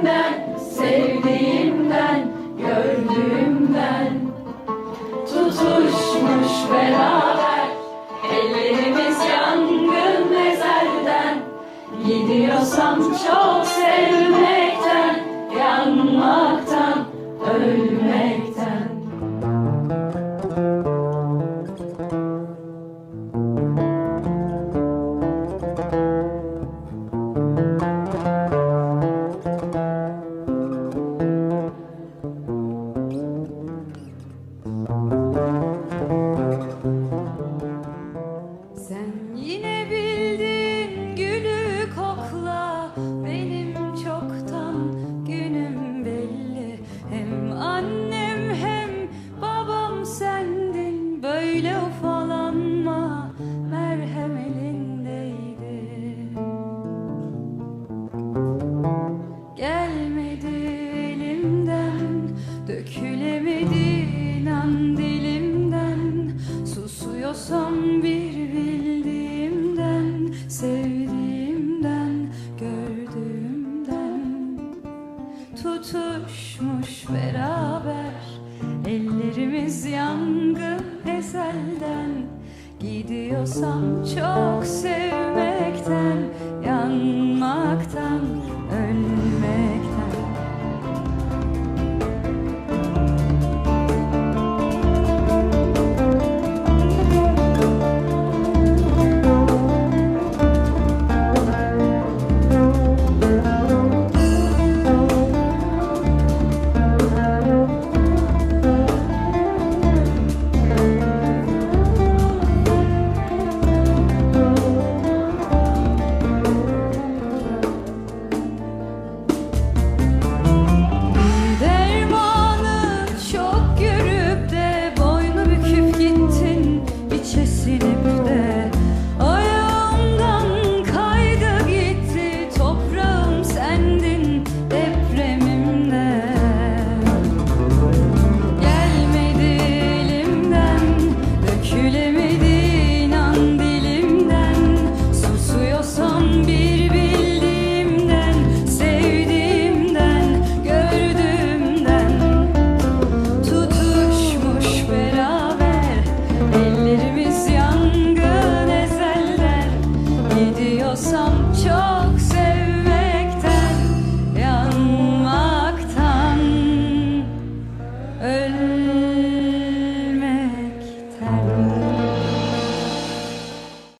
Sevdiğimden, sevdiğimden, gördüğümden. Tutuşmuş beraber Ellerimiz yangın mezelden Gidiyorsam çok sevmek Tutuşmuş beraber. Ellerimiz yangın ezelden. Gidiyorsam çok sevmekten Yanıyorsam çok sevmekten Yanmaktan. Ölmekten